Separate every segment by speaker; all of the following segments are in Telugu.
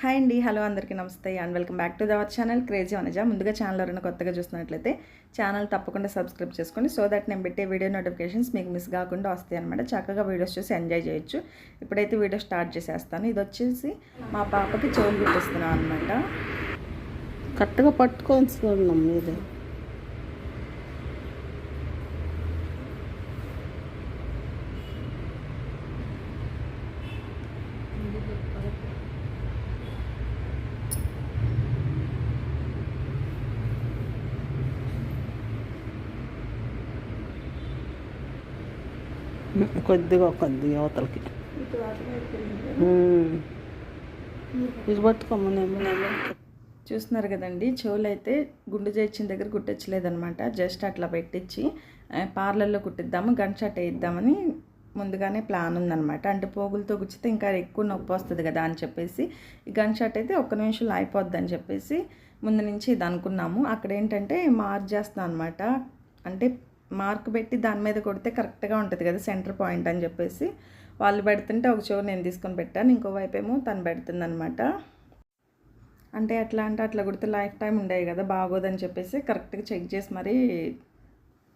Speaker 1: హాయ్ అండి హలో అందరికీ నమస్తే and welcome back to our channel crazy Anaja ముందుగా ఛానల్ ఎవరైనా కొత్తగా చూసినట్లయితే ఛానల్ తప్పకుండా సబ్స్క్రైబ్ చేసుకోండి సో దట్ నేను పెట్టే వీడియో నోటిఫికేషన్స్ మీకు మిస్ కాకుండా వస్తాయి అనమాట చక్కగా వీడియోస్ చూసి ఎంజాయ్ చేయొచ్చు. ఇప్పుడైతే వీడియో స్టార్ట్ చేసేస్తాను. ఇది వచ్చేసి మా పాపకి చెవులు గుర్తిస్తున్నాను అనమాట
Speaker 2: కరెక్ట్గా పట్టుకొని చూడడం మీరే కొద్దిగా కొద్దిగా అవతలకి. ఉమ్. ఇది పట్టుకోమని
Speaker 1: చూస్తున్నారు కదండి చెవులు అయితే గుండు చేర్చిన దగ్గర కుట్టించలేదనమాట జస్ట్ అట్లా పెట్టించి పార్లర్లో కుట్టిద్దాము గన్ షాట్ వేయిద్దామని ముందుగానే ప్లాన్ ఉందనమాట అంటే పోగులతో గుచ్చితే ఇంకా ఎక్కువ నొప్పి వస్తుంది కదా అని చెప్పేసి ఈ గన్ షాట్ అయితే ఒక్క నిమిషంలో అయిపోద్ది అని చెప్పేసి ముందు నుంచి ఇది అనుకున్నాము. అక్కడ ఏంటంటే మార్చేస్తాను అనమాట అంటే మార్క్ పెట్టి దాని మీద కొడితే కరెక్ట్గా ఉంటుంది కదా సెంటర్ పాయింట్ అని చెప్పేసి. వాళ్ళు పెడుతుంటే ఒక చెవు నేను తీసుకొని పెట్టాను. ఇంకో వైపు ఏమో తను పెడుతుంది అనమాట అంటే ఎట్లా అంటే అట్లా కొడితే లైఫ్ టైం ఉండేవి కదా బాగోదని చెప్పేసి కరెక్ట్గా చెక్ చేసి మరీ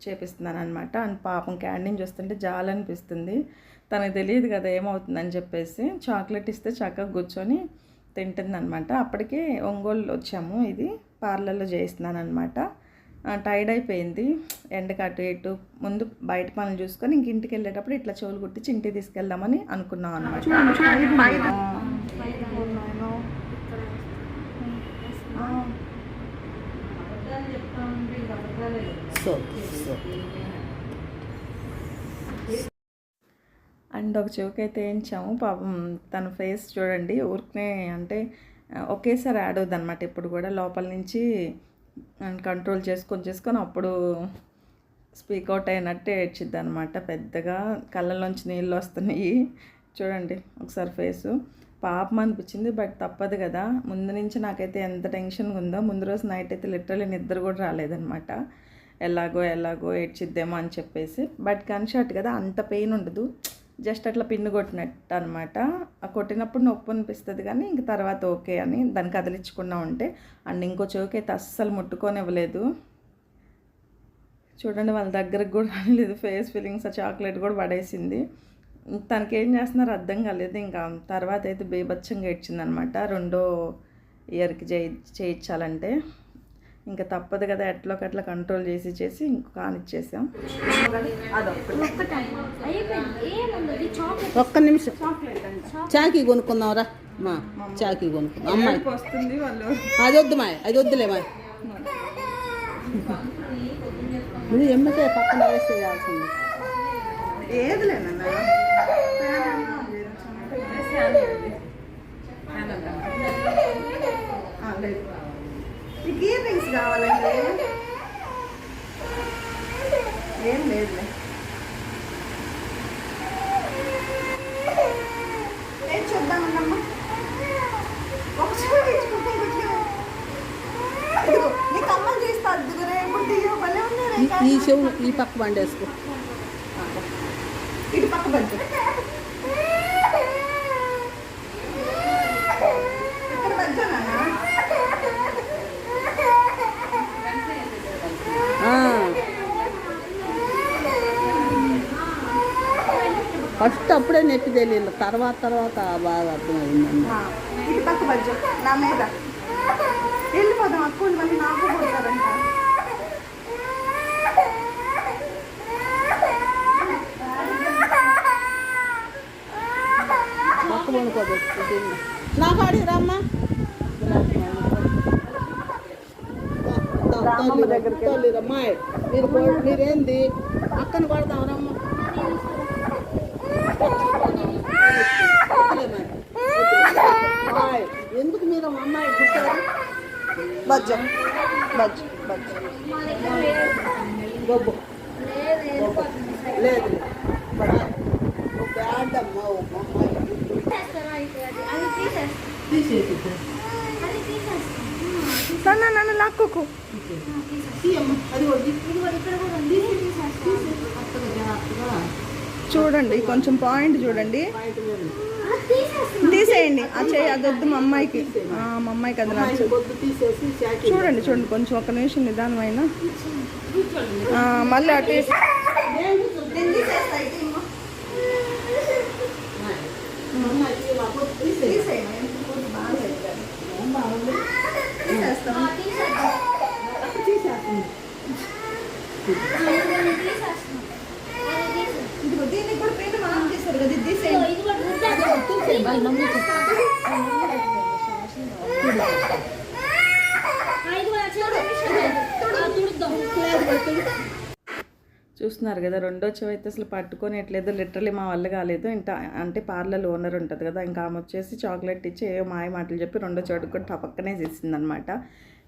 Speaker 1: చేపిస్తున్నాను అనమాట అండ్ పాపం క్యాండీని చూస్తుంటే జాలనిపిస్తుంది తనకు తెలియదు కదా ఏమవుతుందని చెప్పేసి. చాక్లెట్ ఇస్తే చక్కగా కూర్చొని తింటుంది అనమాట అప్పటికే ఒంగోలు వచ్చాము ఇది. పార్లర్లో చేయిస్తున్నాను అనమాట టైర్డ్ అయిపోయింది. ఎండకు అటు ఇటు ముందు బయట పనులు చూసుకొని ఇంక ఇంటికి వెళ్ళేటప్పుడు ఇట్లా చెవులు కుట్టించి ఇంటికి తీసుకెళ్దామని అనుకున్నాం అనమాట
Speaker 2: సో సో.
Speaker 1: అండ్ ఒక చెవికైతే వేయించాము పాపం తన ఫేస్ చూడండి ఊరికనే అంటే ఒకేసారి యాడ్ అవుద్ది అనమాట ఇప్పుడు కూడా. లోపల నుంచి కంట్రోల్ చేసుకొని చేసుకొని అప్పుడు స్పీక్ అవుట్ ఏడ్చిద్ది అనమాట పెద్దగా కళ్ళలోంచి నీళ్ళు వస్తున్నాయి. చూడండి ఒకసారి ఫేసు. పాపం అనిపించింది బట్ తప్పదు కదా. ముందు నుంచి నాకైతే ఎంత టెన్షన్గా ఉందో ముందు రోజు నైట్ అయితే లిటరలీ నిద్ర కూడా రాలేదనమాట ఎలాగో ఎలాగో ఏడ్చిద్దేమో అని చెప్పేసి. బట్ గన్ షాట్ కదా అంత పెయిన్ ఉండదు. జస్ట్ అట్లా పిన్ను కొట్టినట్టు అనమాట ఆ కొట్టినప్పుడు నొప్పి అనిపిస్తుంది కానీ ఇంక తర్వాత ఓకే అని దాన్ని కదిలించకుండా ఉంటే అండ్ ఇంకో చెవికి అయితే అస్సలు ముట్టుకొని ఇవ్వలేదు చూడండి వాళ్ళ దగ్గరకు కూడా రాలేదు. ఫేస్ ఫీలింగ్స్ ఆ చాక్లెట్ కూడా పడేసింది. తనకి ఏం చేస్తున్నారో అర్థం కాలేదు. ఇంకా తర్వాత అయితే బేబచ్చంగా ఇచ్చిందనమాట రెండో ఇయర్కి చేయి చేయించాలంటే. ఇంకా తప్పదు కదా ఎట్లా అట్లా కంట్రోల్ చేసి చేసి ఇంకో కానిచ్చేసాం అదొక్కటి
Speaker 2: ఒక్క నిమిషం. చాకీ కొనుక్కుందాంరా మా చాకీ కొనుక్కుందాం. అమ్మాయి.
Speaker 1: వస్తుంది వాళ్ళు?
Speaker 2: అది వద్దు మాయ్ అది వద్దులే మాయ్. ఇది ఎమ్మటే పక్కన వేసేయాల్సింది.
Speaker 1: ఏదిలేనన్నా మీకు ఇయర్ రింగ్స్ కావాలండి ఏం లేదులే. ఏం చూద్దామన్నమ్మా ఒకసారి నీకు అద్దుగురే బుడ్డి భలే ఉంది రే.
Speaker 2: ఈ- చెవు ఈ పక్క బండేసుకో.
Speaker 1: ఇటు పక్క బండి.
Speaker 2: ఫస్ట్ అప్పుడే నెట్టి తెలియదు తర్వాత తర్వాత బాగా అర్థమైందండి.
Speaker 1: వెళ్ళిపోదాం మళ్ళీ నాకు కొడతారంట
Speaker 2: పక్క నా రమ్మా. మీరు మీరేంది? అక్కను కొడదాం రమ్మ అమ్మాయి, ఎందుకు అమ్మాయి గుర్తారు
Speaker 1: బజ్జం బజ్జు బజ్జు.
Speaker 2: గొబ్బు. లేదు. తీసేసి
Speaker 1: నన్ను నన్ను లాక్కోకు. చూడండి కొంచెం పాయింట్ చూడండి. తీసేయండి. ఆ చేయి అది వద్దు మా అమ్మాయికి ఆ, మా అమ్మాయికి అది
Speaker 2: చాకి
Speaker 1: చూడండి చూడండి కొంచెం ఒక నిమిషం నిదానమైన. ఆ, మళ్ళీ అటు ఇటు. ఇదిగో దీనికి కూడా పెయింట్ మనం తీస్తారు కదా ఇది తీసేయండి చూస్తున్నారు కదా రెండో చెవి అయితే అసలు పట్టుకోనేట్లేదు. లిటరలీ మా వల్ల కాలేదు. ఇంకా అంటే పార్లర్ ఓనర్ ఉంటుంది కదా ఇంకా ఆమె వచ్చేసి చాక్లెట్ ఇచ్చి ఏ మాయ మాటలు చెప్పి రెండో చెవికి కూడా పక్కనే చేసింది అనమాట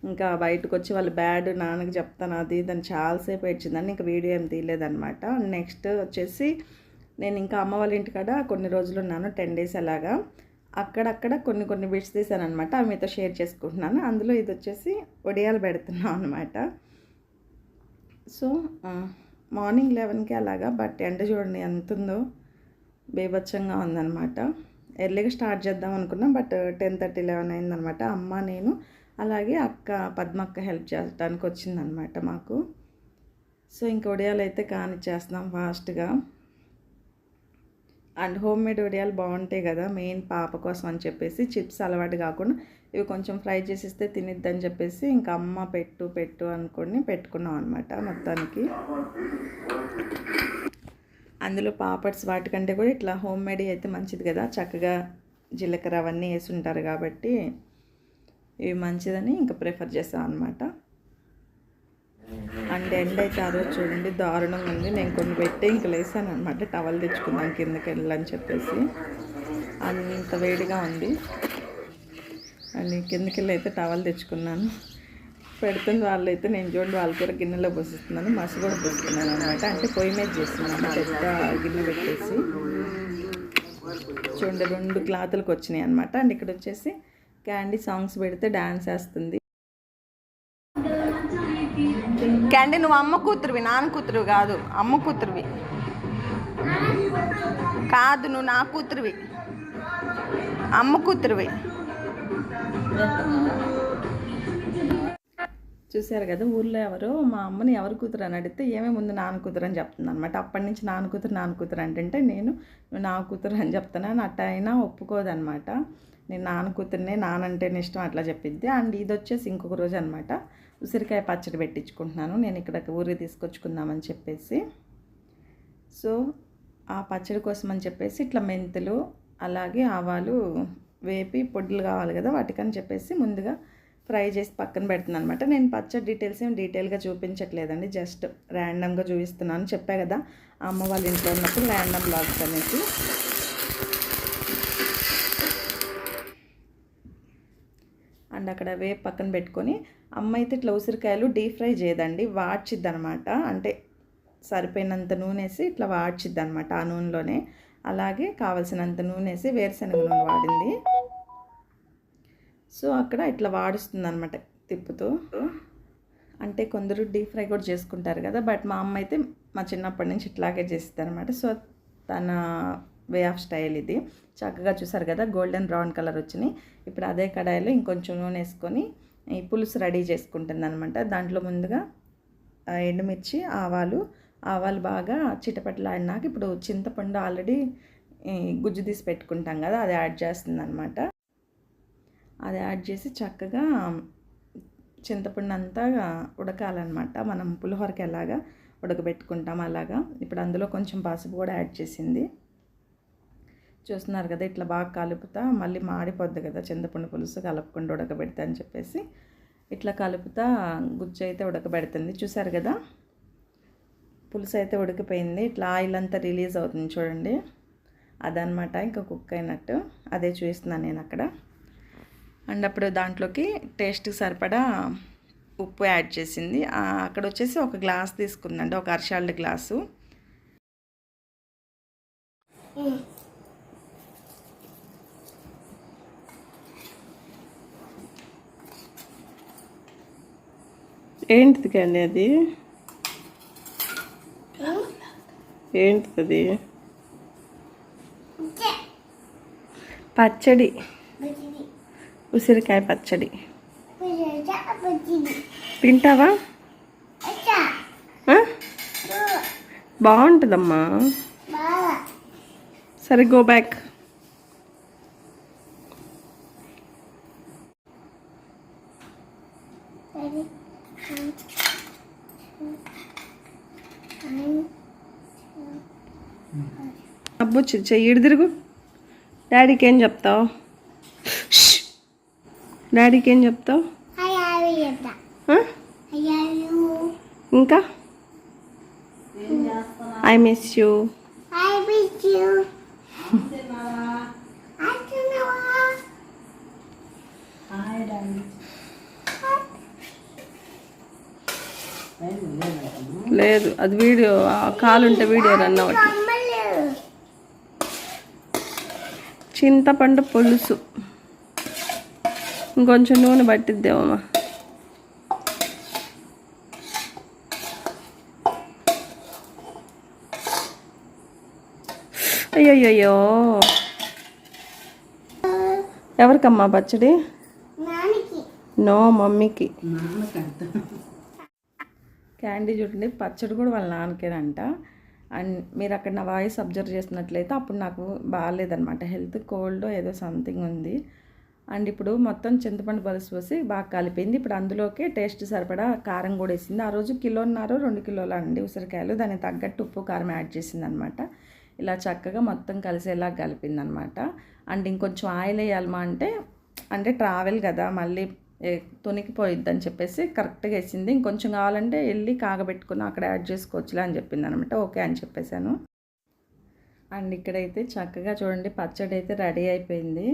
Speaker 1: ఇంకా బయటకు వచ్చి వాళ్ళు బ్యాడ్ నాన్నకి చెప్తాను అది దాన్ని చాలాసేపు ఏడ్చిందని ఇంకా వీడియో ఏం తీయలేదనమాట నెక్స్ట్ వచ్చేసి నేను ఇంకా అమ్మ వాళ్ళ ఇంటికాడ కొన్ని రోజులు ఉన్నాను టెన్ డేస్ అలాగా. అక్కడక్కడ కొన్ని కొన్ని బిట్స్ తీసాను అనమాట అవి మీతో షేర్ చేసుకుంటున్నాను. అందులో ఇది వచ్చేసి ఒడియాలు పెడుతున్నాం అనమాట సో మార్నింగ్ లెవెన్కి అలాగా బట్ ఎండ చూడండి ఎంత ఉందో బీభత్సంగా ఉందన్నమాట. ఎర్లీగా స్టార్ట్ చేద్దాం అనుకున్నాం బట్ టెన్ థర్టీ లెవెన్ అయిందనమాట అమ్మ నేను అలాగే అక్క పద్మక్క హెల్ప్ చేయడానికి వచ్చిందనమాట మాకు. సో ఇంక ఉడియాలు అయితే కానిచ్చేస్తున్నాం ఫాస్ట్గా. అండ్ హోమ్ మేడ్ వడియాలు బాగుంటాయి కదా మెయిన్ పాప కోసం అని చెప్పేసి చిప్స్ అలవాటు కాకుండా ఇవి కొంచెం ఫ్రై చేసిస్తే తినిద్దని చెప్పేసి ఇంకా అమ్మ పెట్టు పెట్టు అనుకొని పెట్టుకున్నాం అనమాట మొత్తానికి. అందులో పాపడ్స్ వాటికంటే కూడా ఇట్లా హోమ్ మేడ్ అయితే మంచిది కదా చక్కగా జీలకర్ర అవన్నీ వేసి ఉంటారు కాబట్టి ఇవి మంచిదని ఇంకా ప్రిఫర్ చేస్తాం అనమాట అండ్ ఎండ అయితే ఆ రోజు చూడండి దారుణంగా ఉంది. నేను కొన్ని పెట్టి ఇంక లేసాను అనమాట టవల్ తెచ్చుకుందాం కిందకి వెళ్ళని చెప్పేసి. అంత వేడిగా ఉంది. అండ్ కిందకి వెళ్ళి అయితే టవల్ తెచ్చుకున్నాను. పెడుతున్న వాళ్ళు అయితే నేను చూడండి వాళ్ళ కూడా గిన్నెలో పోసిస్తున్నాను. మసి కూడా పోస్తున్నాను అనమాట అంటే పొయ్యి మీద చేస్తున్నాను పెద్ద గిన్నె పెట్టేసి. చూడండి రెండు క్లాతులకు వచ్చినాయి అనమాట అండ్ ఇక్కడ వచ్చేసి క్యాండీ సాంగ్స్ పెడితే డ్యాన్స్ వేస్తుంది. క్యాండీ నువ్వు అమ్మ కూతురువి నాన్న కూతురు కాదు అమ్మ కూతురువి. కాదు నువ్వు నా కూతురువి. అమ్మ కూతురువి. చూశారు కదా ఊర్లో ఎవరో మా అమ్మని ఎవరు కూతురు అని అడిగితే ఏమే ముందు నాన్న కూతురు అని చెప్తుంది అనమాట అప్పటి నుంచి నాన్న కూతురు నాన్న కూతురు అంటే నేను నువ్వు నా కూతురు అని చెప్తున్నాను అట్ట అయినా ఒప్పుకోదనమాట నేను నాన్న కూతురునే నానంటేనే ఇష్టం అట్లా చెప్పిద్ది. అండ్ ఇది వచ్చేసి ఇంకొక రోజు అనమాట ఉసిరికాయ పచ్చడి పెట్టించుకుంటున్నాను నేను ఇక్కడ ఊరికి తీసుకొచ్చుకుందామని చెప్పేసి. సో ఆ పచ్చడి కోసం అని చెప్పేసి ఇట్లా మెంతులు అలాగే ఆవాలు వేపి పొడ్లు కావాలి కదా వాటికని చెప్పేసి ముందుగా ఫ్రై చేసి పక్కన పెడుతున్నాను అనమాట నేను పచ్చడి డీటెయిల్స్ ఏం డీటెయిల్గా చూపించట్లేదండి. జస్ట్ ర్యాండమ్గా చూపిస్తున్నాను. చెప్పా కదా అమ్మ వాళ్ళ ఇంట్లో ఉన్నప్పుడు ర్యాండమ్ బ్లాగ్స్ అనేసి. అండ్ అక్కడ వేపు పక్కన పెట్టుకొని అమ్మ అయితే ఇట్లా ఉసిరికాయలు డీప్ ఫ్రై చేయదండి వాడ్చిద్ది అనమాట అంటే సరిపోయినంత నూనె వేసి ఇట్లా వాడ్చిద్ది అనమాట ఆ నూనెలోనే. అలాగే కావలసినంత నూనె వేసి వేరుశనగ నూనె వాడింది. సో అక్కడ ఇట్లా వాడుస్తుంది అనమాట తిప్పుతూ. అంటే కొందరు డీప్ ఫ్రై కూడా చేసుకుంటారు కదా బట్ మా అమ్మ అయితే మా చిన్నప్పటి నుంచి ఇట్లాగే చేస్తుంది అనమాట సో తన వే ఆఫ్ స్టైల్ ఇది. చక్కగా చూసారు కదా గోల్డెన్ బ్రౌన్ కలర్ వచ్చినాయి ఇప్పుడు అదే కడాయిలో ఇంకొంచెం నూనె వేసుకొని ఈ పులుసు రెడీ చేసుకుంటుంది అనమాట దాంట్లో ముందుగా ఎండుమిర్చి ఆవాలు ఆవాలు బాగా చిటపటలాడినాక ఇప్పుడు చింతపండు ఆల్రెడీ గుజ్జు తీసి పెట్టుకుంటాం కదా అది యాడ్ చేస్తుంది అనమాట అది యాడ్ చేసి చక్కగా చింతపండు అంతా ఉడకాలన్నమాట. మనం పులిహోరకి ఎలాగా ఉడకబెట్టుకుంటాం అలాగా. ఇప్పుడు అందులో కొంచెం పసుపు కూడా యాడ్ చేసింది. చూస్తున్నారు కదా ఇట్లా బాగా కలుపుతా మళ్ళీ మాడిపోద్ది కదా చింతపండు పులుసు కలపకుండా ఉడకబెడతా అని చెప్పేసి. ఇట్లా కలుపుతా గుజ్జు అయితే ఉడకబెడుతుంది. చూసారు కదా? పులుసు అయితే ఉడికిపోయింది. ఇట్లా ఆయిల్ అంతా రిలీజ్ అవుతుంది చూడండి. అదనమాట ఇంకా కుక్ అయినట్టు. అదే చూస్తున్నాను నేను అక్కడ. అండ్ అప్పుడు దాంట్లోకి టేస్ట్కి సరిపడా ఉప్పు యాడ్ చేసింది. అక్కడ వచ్చేసి ఒక గ్లాస్ తీసుకుందండి ఒక అరిషాల్డ్ గ్లాసు. ఏంటిది కానీ అది? ఏంటిది పచ్చడి. ఉసిరికాయ పచ్చడి. తింటావా? బాగుంటుందమ్మా. సరే గో బ్యాక్ అబ్బు చి- చెయ్యి తిరుగు. డాడీకి ఏం చెప్తావు! డాడీకి ఏం చెప్తావు? ఇంకా? ఐ మిస్ యూ లేదు. అది వీడియో కాలు ఉంటే వీడియో రన్ అవ్వట్లేదు చింతపండు పులుసు. ఇంకొంచెం నూనె పట్టిద్దేమమ్మా అయ్యయ్యో ఎవరికమ్మా పచ్చడి? నో మమ్మీకి. క్యాండీ చూడండి పచ్చడి కూడా వాళ్ళ నాన్నకేనంట. అండ్ మీరు అక్కడ నా వాయిస్ అబ్జర్వ్ చేసినట్లయితే అప్పుడు నాకు బాగాలేదనమాట హెల్త్ కోల్డ్ ఏదో సంథింగ్ ఉంది. అండ్ ఇప్పుడు మొత్తం చింతపండు పలుసు పోసి బాగా కలిపింది. ఇప్పుడు అందులోకే టేస్ట్ సరిపడా కారం కూడా వేసింది. ఆ రోజు కిలోన్నర రెండు కిలోలు అండి ఉసిరికాయలు. దానికి తగ్గట్టు ఉప్పు కారం యాడ్ చేసింది అనమాట ఇలా చక్కగా మొత్తం కలిసేలా కలిపింది అనమాట అండ్ ఇంకొంచెం ఆయిల్ వేయాలమా అంటే అంటే ట్రావెల్ కదా మళ్ళీ ఏ- చెప్పేసి కరెక్ట్గా వేసింది. ఇంకొంచెం కావాలంటే వెళ్ళి కాగబెట్టుకుని అక్కడ యాడ్ చేసుకోవచ్చులే అని చెప్పింది అనమాట ఓకే అని చెప్పేశాను. అండ్ ఇక్కడైతే చక్కగా చూడండి పచ్చడి అయితే రెడీ అయిపోయింది.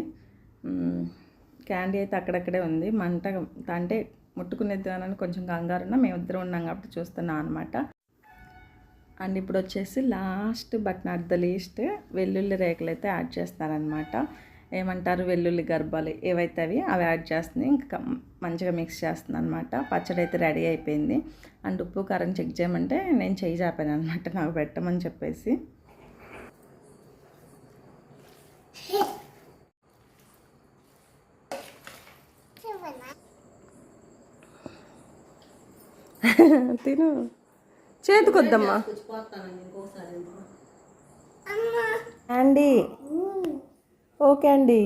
Speaker 1: క్యాండీ అయితే అక్కడక్కడే ఉంది. మంట అంటే ముట్టుకునేద్దానని కొంచెం కంగారు ఉన్నా మేమిద్దరం ఉన్నాం కాబట్టి చూస్తున్నాం అనమాట అండ్ ఇప్పుడు వచ్చేసి last but not the least వెల్లుల్లి రేకులు అయితే యాడ్ చేస్తారనమాట ఏమంటారు? వెల్లుల్లి గర్భాలు ఏవైతే అవి అవి యాడ్ చేస్తుంది. ఇంకా మంచిగా మిక్స్ చేస్తుంది అనమాట పచ్చడి అయితే రెడీ అయిపోయింది. అండ్ ఉప్పు కారం చెక్ చేయమంటే నేను చెయ్యి చాపాను అనమాట నాకు పెట్టమని చెప్పేసి. తిను. చేతికొద్దమ్మా. అండి ఓకే అండి.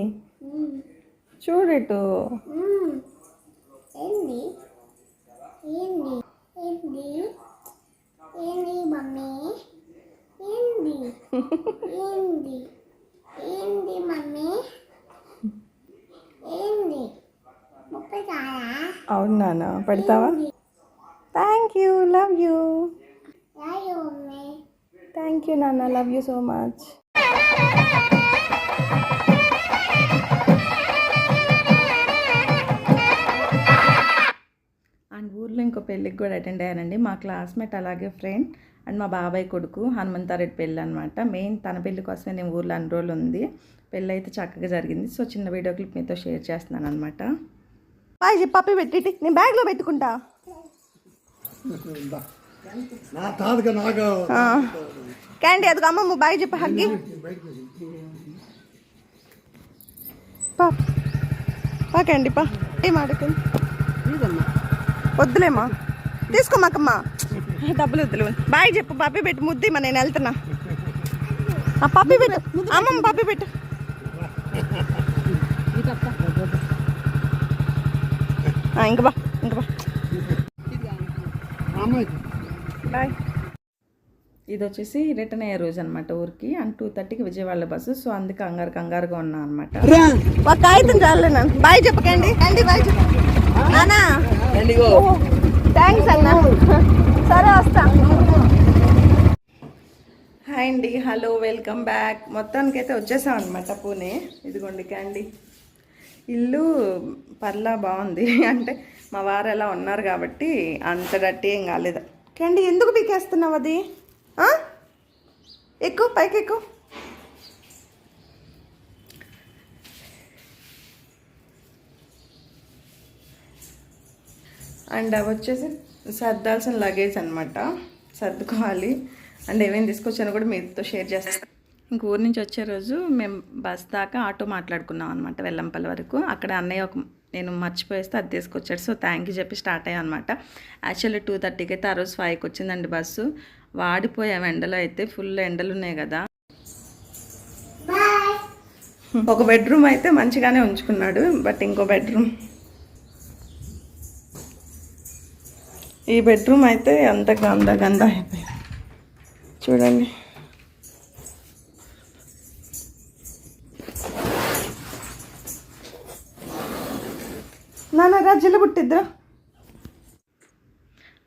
Speaker 1: చూడటు.
Speaker 3: ఏంది? ఏంది? ఏంది? ఏంది మమ్మీ? ఏంది? ఏంది? ఏంది మమ్మీ? ఏంది? ముప్పై
Speaker 1: అవును నాన్న పెడతావా? Thank you love you thank you నాన్న లవ్ యూ సో మచ్ ఊర్లో ఇంకో పెళ్ళికి కూడా అటెండ్ అయ్యానండి. మా క్లాస్మేట్ అలాగే ఫ్రెండ్ అండ్ మా బాబాయ్ కొడుకు హనుమంతారెడ్డి పెళ్ళి అనమాట మెయిన్ తన పెళ్ళి కోసమే నేను ఊర్లో అన్ని రోజులు ఉంది. పెళ్ళి అయితే చక్కగా జరిగింది. సో చిన్న వీడియో క్లిప్ మీతో షేర్ చేస్తున్నాను అనమాట బాయ్ చెప్పి పప్పి పెట్టి నేను బ్యాగ్లో పెట్టుకుంటా. క్యాండీ అదిగో అమ్మమ్మ బాయ్ చెప్పి హగ్గి. పా. పా క్యాండీ పా. ఏం ఆడుకుంది? వద్దులేమ్మా. తీసుకోమాకమ్మా. డబ్బులు వద్దులే. బాయ్ చెప్పు పప్పి పెట్టు ముద్దిమ్మా నేను వెళ్తున్నా. ఆ పప్పి పెట్టు. అమ్మమ్మ పప్పి పెట్టు. ఆ, ఇంక బా ఇంక బా. బాయ్. ఇది వచ్చేసి రిటర్న్ అయ్యే రోజు అనమాట ఊరికి. అండ్ టూ థర్టీకి విజయవాడ బస్సు. సో అందుకే కంగారు కంగారుగా ఉన్నా అనమాట ఒక కాగితం చాలే నన్ను బాయ్ చెప్పకండి. బాయ్ చెప్పండి. నానా? థ్యాంక్స్ అన్న. సరే వస్తా. హాయ్ అండి హలో వెల్కమ్ బ్యాక్. మొత్తానికి అయితే వచ్చేసాం అనమాట పూణే. ఇదిగోండి క్యాండీ. ఇల్లు పర్లా బాగుంది. అంటే మా వారు ఎలా ఉన్నారు కాబట్టి అంత డట్టి ఏం కాలేదు. క్యాండీ ఎందుకు పీకేస్తున్నావు అది? ఆ? ఎక్కువ పైకి ఎక్కువ అండ్ అవి వచ్చేసి సర్దాల్సిన లగేజ్ అనమాట సర్దుకోవాలి. అండ్ ఏమేమి తీసుకొచ్చానో కూడా మీతో షేర్ చేస్తాను. ఇంక ఊరి నుంచి వచ్చే రోజు మేము బస్ దాకా ఆటో మాట్లాడుకున్నాం అనమాట వెల్లంపల్లి వరకు. అక్కడ అన్నయ్య ఒక నేను మర్చిపోయేస్తే అది తీసుకొచ్చాడు. సో థ్యాంక్ యూ చెప్పి స్టార్ట్ అయ్యాం అనమాట యాక్చువల్లీ టూ థర్టీకి అయితే ఆ రోజు ఫైవ్కి వచ్చిందండి బస్సు. వాడిపోయాం ఎండలో అయితే ఫుల్ ఎండలు ఉన్నాయి కదా. ఒక బెడ్రూమ్ అయితే మంచిగానే ఉంచుకున్నాడు బట్ ఇంకో బెడ్రూమ్ ఈ బెడ్రూమ్ అయితే అంత గంద గంద అయిపోయింది. చూడండి. నాన్న రాజ్యలో పుట్టిద్దా?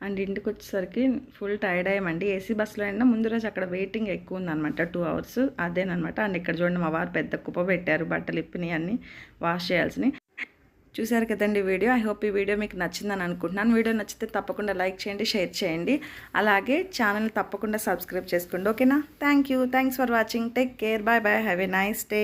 Speaker 1: అండ్ ఇంటికి వచ్చేసరికి ఫుల్ టైర్డ్ అయ్యామండి. ఏసీ బస్సులో అయినా ముందు రోజు అక్కడ వెయిటింగ్ ఎక్కువ ఉందన్నమాట టూ అవర్స్. అదేనమాట అండ్ ఇక్కడ చూడండి మా వారు పెద్ద కుప్ప పెట్టారు బట్టలు ఇప్పినాయి అన్నీ వాష్ చేయాల్సినవి. చూసారు కదండి వీడియో. ఐ హోప్ ఈ వీడియో మీకు నచ్చిందని అనుకుంటున్నాను. వీడియో నచ్చితే తప్పకుండా లైక్ చేయండి షేర్ చేయండి. అలాగే ఛానల్ తప్పకుండా సబ్స్క్రైబ్ చేసుకోండి. ఓకేనా? Thank you thanks for watching take care bye bye have a nice day